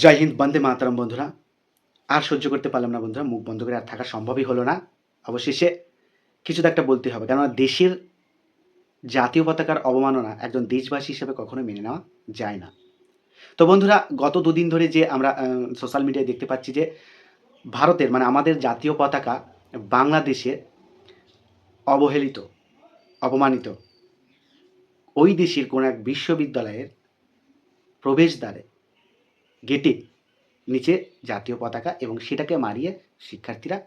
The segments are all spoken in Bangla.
জয় হিন্দ, বন্দে মাতারাম বন্ধুরা। আর সহ্য করতে পারলাম না বন্ধুরা, মুখ বন্ধ করে আর থাকা সম্ভবই হলো না। অবশেষে কিছু তো একটা বলতে হবে, কেননা দেশের জাতীয় পতাকার অবমাননা একজন দেশবাসী হিসেবে কখনো মেনে নেওয়া যায় না। তো বন্ধুরা, গত দুদিন ধরে যে আমরা সোশ্যাল মিডিয়ায় দেখতে পাচ্ছি যে ভারতের মানে আমাদের জাতীয় পতাকা বাংলাদেশে অবহেলিত, অপমানিত, ওই দেশের কোনো এক বিশ্ববিদ্যালয়ের প্রবেশদ্বারে গেটে নিচে জাতীয় পতাকা এবং সেটাকে মারিয়ে শিক্ষার্থীরা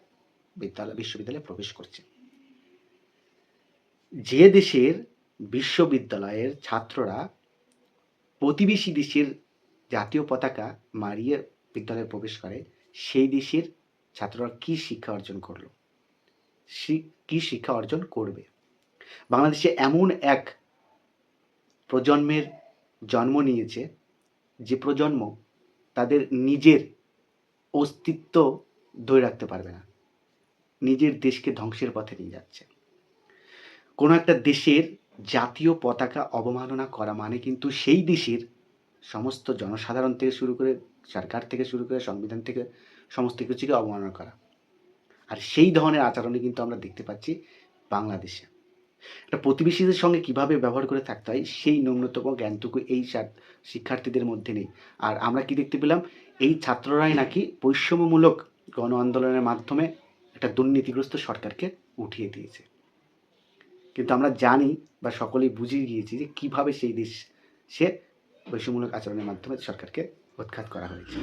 বিদ্যালয়, বিশ্ববিদ্যালয়ে প্রবেশ করছে। যে দেশের বিশ্ববিদ্যালয়ের ছাত্ররা প্রতিবেশী দেশের জাতীয় পতাকা মারিয়ে বিদ্যালয়ে প্রবেশ করে, সেই দেশের ছাত্ররা কি শিক্ষা অর্জন করল? কি শিক্ষা অর্জন করবে? বাংলাদেশে এমন এক প্রজন্মের জন্ম নিয়েছে যে প্রজন্ম তাদের নিজের অস্তিত্ব ধরে রাখতে পারবে না। নিজের দেশকে ধ্বংসের পথে নিয়ে যাচ্ছে। কোনো একটা দেশের জাতীয় পতাকা অবমাননা করা মানে কিন্তু সেই দেশের সমস্ত জনসাধারণ থেকে শুরু করে সরকার থেকে শুরু করে সংবিধান থেকে সমস্ত কিছুকে অবমাননা করা। আর সেই ধরনের আচরণে কিন্তু আমরা দেখতে পাচ্ছি বাংলাদেশে। একটা প্রতিবেশীদের সঙ্গে কীভাবে ব্যবহার করে থাকতে হয়, সেই ন্যূনতম জ্ঞানটুকু এই শিক্ষার্থীদের মধ্যে নেই। আর আমরা কি দেখতে পেলাম? এই ছাত্ররাই নাকি বৈষম্যমূলক গণ আন্দোলনের মাধ্যমে একটা দুর্নীতিগ্রস্ত সরকারকে উঠিয়ে দিয়েছে। কিন্তু আমরা জানি বা সকলেই বুঝে গিয়েছি যে কীভাবে সেই দেশ সে বৈষম্যমূলক আচরণের মাধ্যমে সরকারকে উৎখাত করা হয়েছে।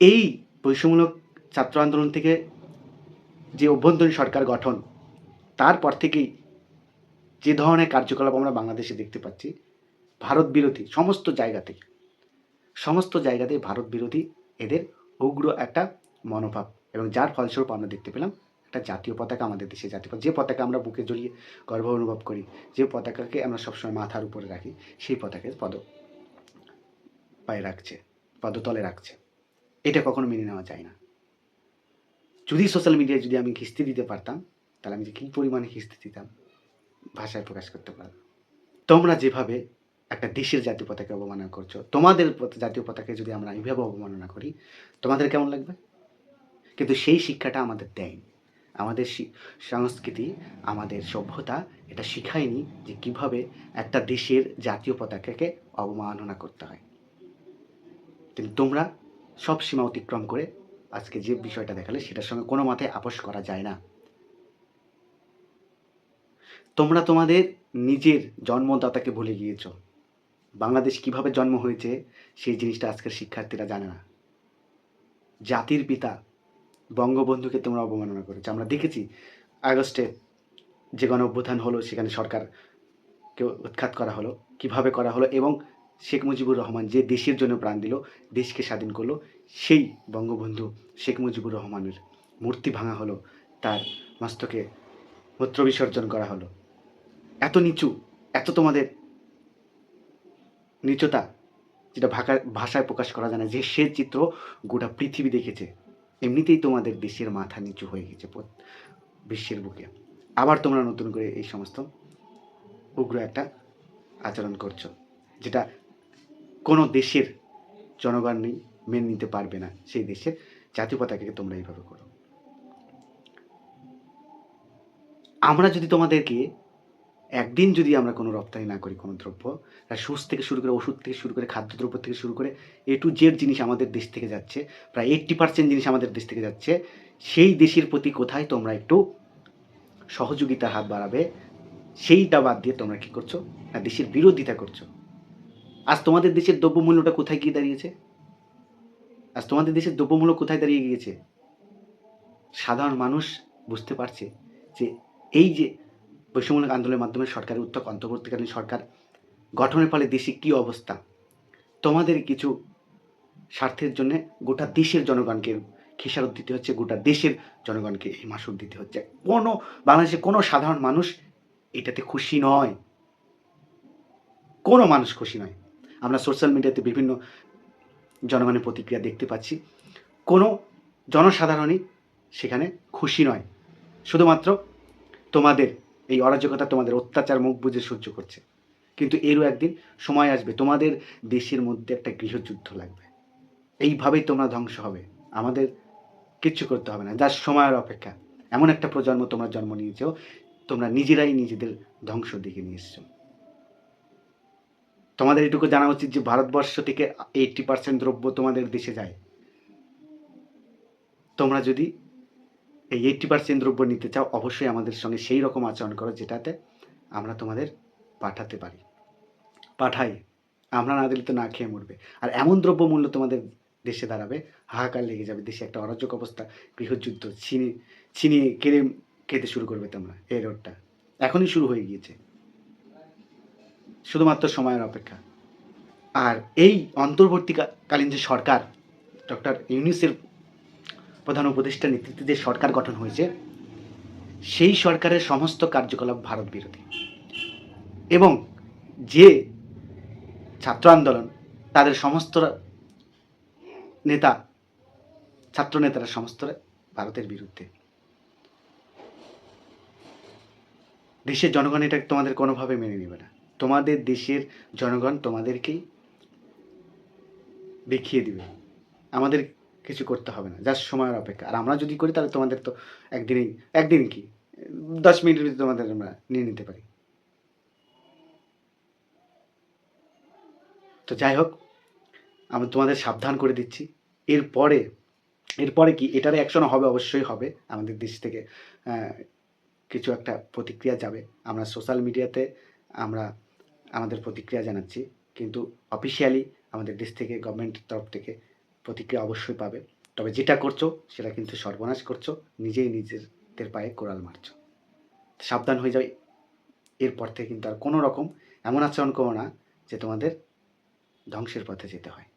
এই বৈষম্যমূলক ছাত্র আন্দোলন থেকে যে অভ্যন্তরীণ সরকার গঠন তারপর থেকেই যে ধরনের কার্যকলাপ আমরা বাংলাদেশে দেখতে পাচ্ছি, ভারত বিরোধী সমস্ত জায়গা থেকে সমস্ত জায়গাতেই ভারত বিরোধী এদের উগ্র একটা মনোভাব এবং যার ফলস্বরূপ আমরা দেখতে পেলাম একটা জাতীয় পতাকা আমাদের দেশে জাতীয় যে পতাকা আমরা বুকে জড়িয়ে গর্ব অনুভব করি, যে পতাকাকে আমরা সবসময় মাথার উপরে রাখি, সেই পতাকে পদ পায়ে রাখছে, পদতলে রাখছে। এটা কখনো মেনে নেওয়া যায় না। যদি সোশ্যাল মিডিয়ায় যদি আমি খিস্তি দিতে পারতাম তাহলে আমি যে কী পরিমাণে খিস্তি দিতাম, ভাষায় প্রকাশ করতে পারব। তোমরা যেভাবে একটা দেশের জাতীয় পতাকা অবমাননা করছ, তোমাদের জাতীয় পতাকাকে যদি আমরা এইভাবে অবমাননা করি, তোমাদের কেমন লাগবে? কিন্তু সেই শিক্ষাটা আমাদের দেয়নি। আমাদের সংস্কৃতি, আমাদের সভ্যতা এটা শিখায়নি যে কীভাবে একটা দেশের জাতীয় পতাকাকে অবমাননা করতে হয়। কিন্তু তোমরা সব সীমা অতিক্রম করে আজকে যে বিষয়টা দেখালে, সেটার সঙ্গে কোনো মাথায় আপোষ করা যায় না। তোমরা তোমাদের নিজের জন্মদাতাকে ভুলে গিয়েছ। বাংলাদেশ কীভাবে জন্ম হয়েছে, সেই জিনিসটা আজকের শিক্ষার্থীরা জানে না। জাতির পিতা বঙ্গবন্ধুকে তোমরা অবমাননা করেছ। আমরা দেখেছি আগস্টে যে গণ অভ্যুত্থান হলো, সেখানে সরকারকে উৎখাত করা হলো, কীভাবে করা হলো এবং শেখ মুজিবুর রহমান যে দেশের জন্য প্রাণ দিল, দেশকে স্বাধীন করল, সেই বঙ্গবন্ধু শেখ মুজিবুর রহমানের মূর্তি ভাঙা হলো, তার মস্তকে মূত্র বিসর্জন করা হলো। এত নিচু, এত তোমাদের নিচতা, যেটা ভাষা, ভাষায় প্রকাশ করা যায় না। যে সে চিত্র গোটা পৃথিবী দেখেছে, এমনিতেই তোমাদের দেশের মাথা নিচু হয়ে গেছে বিশ্বের বুকে। আবার তোমরা নতুন করে এই সমস্ত উগ্র একটা আচরণ করছ, যেটা কোনো দেশের জনগণ নেই, মেনে নিতে পারবে না। সেই দেশের জাতীয় পতাকাকে তোমরা এইভাবে করো। আমরা যদি তোমাদেরকে একদিন যদি আমরা কোনো রপ্তানি না করি কোনো দ্রব্য আর সুস থেকে শুরু করে ওষুধ থেকে শুরু করে খাদ্যদ্রব্য থেকে শুরু করে এ টু জেড জিনিস আমাদের দেশ থেকে যাচ্ছে, প্রায় এইট্টি পার্সেন্ট জিনিস আমাদের দেশ থেকে যাচ্ছে, সেই দেশের প্রতি কোথায় তোমরা একটু সহযোগিতার হাত বাড়াবে, সেইটা বাদ দিয়ে তোমরা কী করছ? না, দেশের বিরোধিতা করছ। আজ তোমাদের দেশের দ্রব্যমূল্যটা কোথায় গিয়ে দাঁড়িয়েছে? আজ তোমাদের দেশের দ্রব্যমূল্য কোথায় দাঁড়িয়ে গিয়েছে? সাধারণ মানুষ বুঝতে পারছে যে এই যে বৈষম্যমূলক আন্দোলনের মাধ্যমে সরকারের উত্তর অন্তর্বর্তীকালীন সরকার গঠনের ফলে দেশে কী অবস্থা? তোমাদের কিছু স্বার্থের জন্য গোটা দেশের জনগণকে খেসারত দিতে হচ্ছে, গোটা দেশের জনগণকে এই মাসুল দিতে হচ্ছে। কোনো বাংলাদেশে কোনো সাধারণ মানুষ এটাতে খুশি নয়। কোনো মানুষ খুশি নয়। আমরা সোশ্যাল মিডিয়াতে বিভিন্ন জনগণের প্রতিক্রিয়া দেখতে পাচ্ছি। কোনো জনসাধারণই সেখানে খুশি নয়। শুধুমাত্র তোমাদের এই অরাজকতা তোমাদের অত্যাচার মুখ বুঝে সহ্য করছে। কিন্তু এরও একদিন সময় আসবে, তোমাদের দেশের মধ্যে একটা গৃহযুদ্ধ লাগবে। এইভাবেই তোমরা ধ্বংস হবে। আমাদের কিচ্ছু করতে হবে না যার সময়ের অপেক্ষা। এমন একটা প্রজন্ম তোমরা জন্ম নিয়েছো, তোমরা নিজেরাই নিজেদের ধ্বংস দিকে নিয়ে এসছো। তোমাদের এটুকু জানা উচিত যে ভারতবর্ষ থেকে এইটটি পার্সেন্ট দ্রব্য তোমাদের দেশে যায়। তোমরা যদি এই এইটটি পার্সেন্ট দ্রব্য নিতে চাও, অবশ্যই আমাদের সঙ্গে সেই রকম আচরণ করো যেটাতে আমরা তোমাদের পাঠাতে পারি। পাঠাই। আমরা না দিলে তো না খেয়ে মরবে। আর এমন দ্রব্য মূল্য তোমাদের দেশে দাঁড়াবে, হাহাকার লেগে যাবে। দেশে একটা অরাজক অবস্থা, গৃহযুদ্ধ, ছিনে, ছিনিয়ে কেড়ে খেতে শুরু করবে তোমরা এই রোডটা। এখনই শুরু হয়ে গিয়েছে। শুধুমাত্র সময়ের অপেক্ষা। আর এই অন্তর্বর্তীকালীন যে সরকার, ডক্টর ইউনিসের প্রধান উপদেষ্টা নেতৃত্বে যে সরকার গঠন হয়েছে, সেই সরকারের সমস্ত কার্যকলাপ ভারত বিরোধী। এবং যে ছাত্র আন্দোলন, তাদের সমস্ত নেতা, ছাত্র নেতারা সমস্ত ভারতের বিরুদ্ধে। দেশের জনগণ এটা তোমাদের কোনোভাবে মেনে নেবে না। তোমাদের দেশের জনগণ তোমাদেরকেই দেখিয়ে দিবে। আমাদের কিছু করতে হবে না জাস্ট সময়ের অপেক্ষা। আর আমরা যদি করি, তাহলে তোমাদের তো একদিনেই, একদিন কি? দশ মিনিটের ভিতরে তোমাদের আমরা নিয়ে নিতে পারি। তো যাই হোক, আমি তোমাদের সাবধান করে দিচ্ছি। এরপরে এরপরে কি? এটার অ্যাকশন হবে, অবশ্যই হবে। আমাদের দেশ থেকে কিছু একটা প্রতিক্রিয়া যাবে। আমরা সোশ্যাল মিডিয়াতে আমরা আমাদের প্রতিক্রিয়া জানাচ্ছি। কিন্তু অফিসিয়ালি আমাদের দেশ থেকে গভর্নমেন্টের তরফ থেকে প্রতিক্রিয়া অবশ্যই পাবে। তবে যেটা করছ, সেটা কিন্তু সর্বনাশ করছ। নিজেই নিজেদের পায়ে কোড়াল মারছো। সাবধান হয়ে যাবে এরপর থেকে কিন্তু আর কোনো রকম এমন আচরণ করো না যে তোমাদের ধ্বংসের পথে যেতে হয়।